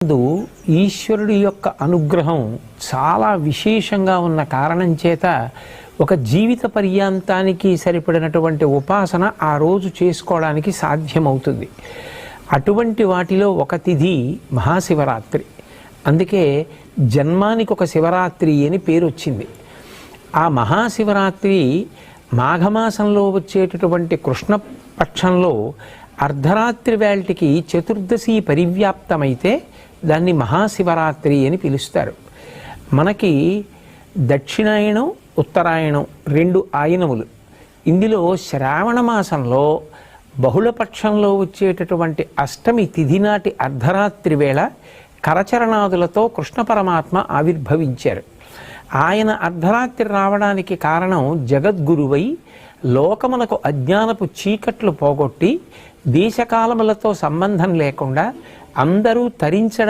ముందు ఈశ్వరుడి యొక్క అనుగ్రహం చాలా విశేషంగా ఉన్న కారణం చేత ఒక జీవిత పర్యాంతానికి సరిపడినటువంటి ఉపాసన ఆ రోజు చేసుకోవడానికి సాధ్యమవుతుంది. అటువంటి వాటిలో ఒక తిథి మహాశివరాత్రి. అందుకే జన్మానికి ఒక శివరాత్రి అని పేరు వచ్చింది ఆ మహాశివరాత్రి మాఘమాసంలో వచ్చేటటువంటి కృష్ణపక్షంలో అర్ధరాత్రి వేళటికి చతుర్దశి పరివ్యాప్తమైతే దాన్ని మహాశివరాత్రి అని పిలుస్తారు. మనకి దక్షిణాయనం ఉత్తరాయణం రెండు ఆయనములు. ఇందులో శ్రావణ మాసంలో బహుళపక్షంలో వచ్చేటటువంటి అష్టమి తిథి నాటి అర్ధరాత్రి వేళ కరచరణాదులతో కృష్ణ పరమాత్మ ఆవిర్భవించారు. ఆయన అర్ధరాత్రి రావడానికి కారణం జగద్గురువై లోకమునకు అజ్ఞానపు చీకట్లు పోగొట్టి దేశకాలములతో సంబంధం లేకుండా అందరూ తరించడానికి